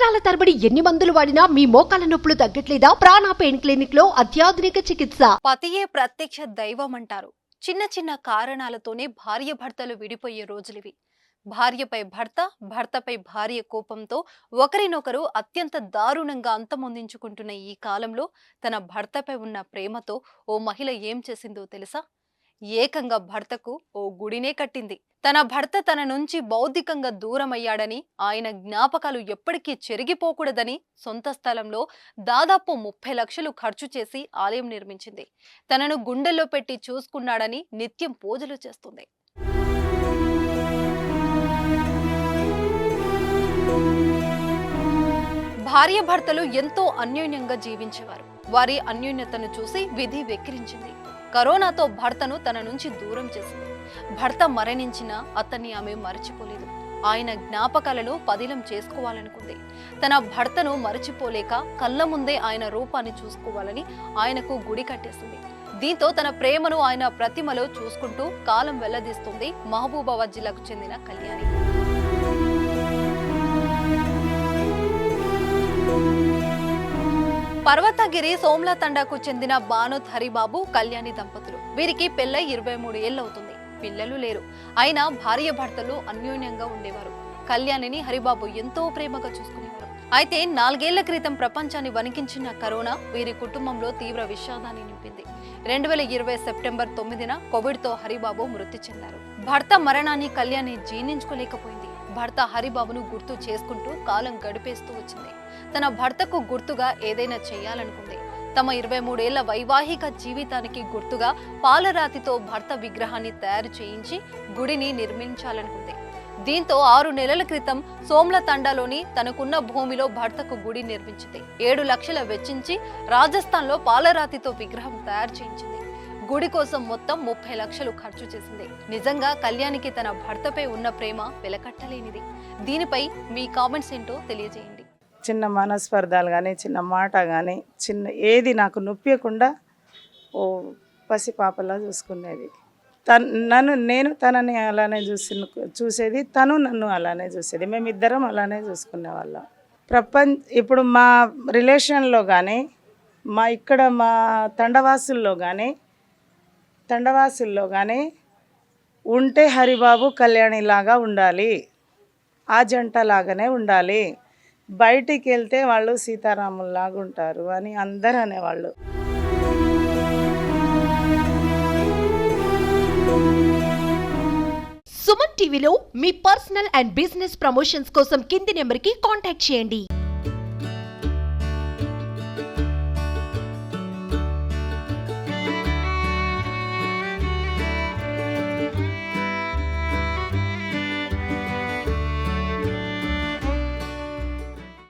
సంవత్సరాల తరబడి ఎన్ని మందులు వాడినా మీ మోకాల నొప్పులు తగ్గట్లేదా? ప్రాణ పెయిన్ క్లినిక్లో అత్యాధునిక చికిత్స. పతియే ప్రత్యక్ష దైవం అంటారు చిన్న చిన్న కారణాలతోనే భార్య భర్తలు విడిపోయే రోజులివి. భార్యపై భర్త భర్తపై భార్య కోపంతో ఒకరినొకరు అత్యంత దారుణంగా అంతమొందించుకుంటున్న ఈ కాలంలో తన భర్తపై ఉన్న ప్రేమతో ఓ మహిళ ఏం చేసిందో తెలుసా? ఏకంగా భర్తకు ఓ గుడినే కట్టింది. తన భర్త తన నుంచి బౌద్ధికంగా దూరమయ్యాడని ఆయన జ్ఞాపకాలు ఎప్పటికీ చెరిగిపోకూడదని సొంత స్థలంలో దాదాపు ముప్పై లక్షలు ఖర్చు చేసి ఆలయం నిర్మించింది. తనను గుండెల్లో పెట్టి చూసుకున్నాడని నిత్యం పూజలు చేస్తుంది. భార్యాభర్తలు ఎంతో అన్యోన్యంగా జీవించేవారు. వారి అన్యోన్యతను చూసి విధి వెక్కిరించింది. కరోనాతో భర్తను తన నుంచి దూరం చేసింది. భర్త మరణించినా అతన్ని ఆమె మరచిపోలేదు. ఆయన జ్ఞాపకాలను పదిలం చేసుకోవాలనుకుంది. తన భర్తను మరచిపోలేక కళ్ళ ముందే ఆయన రూపాన్ని చూసుకోవాలని ఆయనకు గుడి కట్టేసింది. దీంతో తన ప్రేమను ఆయన ప్రతిమలో చూసుకుంటూ కాలం వెల్లదీస్తుంది మహబూబాబాద్ జిల్లాకు చెందిన కళ్యాణి. పర్వతగిరి సోమ్ల తండాకు చెందిన బానుత్ హరిబాబు కళ్యాణి దంపతులు. వీరికి పెళ్ళై ఇరవై మూడు ఏళ్ళవుతుంది. పిల్లలు లేరు. అయినా భార్య భర్తలు అన్యోన్యంగా ఉండేవారు. కళ్యాణిని హరిబాబు ఎంతో ప్రేమగా చూసుకునేవారు. అయితే నాలుగేళ్ళ క్రితం ప్రపంచాన్ని వణికించిన కరోనా వీరి కుటుంబంలో తీవ్ర విషాదాన్ని నింపింది. రెండు వేల ఇరవై సెప్టెంబర్ తొమ్మిదిన కోవిడ్తో హరిబాబు మృతి చెందారు. భర్త మరణాన్ని కళ్యాణి జీర్ణించుకోలేకపోయింది. భర్త హరిబాబును గుర్తు చేసుకుంటూ కాలం గడిపేస్తూ వచ్చింది. తన భర్తకు గుర్తుగా ఏదైనా చేయాలనుకుంది. తమ ఇరవై మూడేళ్ళ వైవాహిక జీవితానికి గుర్తుగా పాలరాతితో భర్త విగ్రహాన్ని తయారు చేయించి గుడిని నిర్మించాలనుకుంది. దీంతో ఆరు నెలల క్రితం సోమ్లతండలోని తనకున్న భూమిలో భర్తకు గుడి నిర్మించింది. ఏడు లక్షల వెచ్చించి రాజస్థాన్లో పాలరాతితో విగ్రహం తయారు చేయించింది. గుడి కోసం మొత్తం ముప్పై లక్షలు ఖర్చు చేసింది. నిజంగా కళ్యాణికి తన భర్తపై ఉన్న ప్రేమ వెలకట్టలేనిది. దీనిపై మీ కామెంట్స్ ఏంటో తెలియజేయండి. చిన్న మనస్పర్ధాలు కానీ చిన్న మాట కానీ చిన్న ఏది నాకు నొప్పియకుండా ఓ పసి పాపలా చూసుకునేది. తను నన్ను నేను తనని అలానే చూసి చూసేది తను నన్ను అలానే చూసేది. మేమిద్దరం అలానే చూసుకునే వాళ్ళం ప్రపంచ ఇప్పుడు మా రిలేషన్లో కానీ మా ఇక్కడ మా తండవాసుల్లో కానీ తండవాసుల్లో కానీ ఉంటే హరిబాబు కళ్యాణి లాగా ఉండాలి. ఆ జంట లాగానే ఉండాలి. బయటికి వెళ్తే వాళ్ళు సీతారాముల్లాగా ఉంటారు అని అందరు అనేవాళ్ళు. సుమన్ టీవీలో మీ పర్సనల్ అండ్ బిజినెస్ ప్రమోషన్స్ కోసం కింది నెంబర్కి కాంటాక్ట్ చేయండి.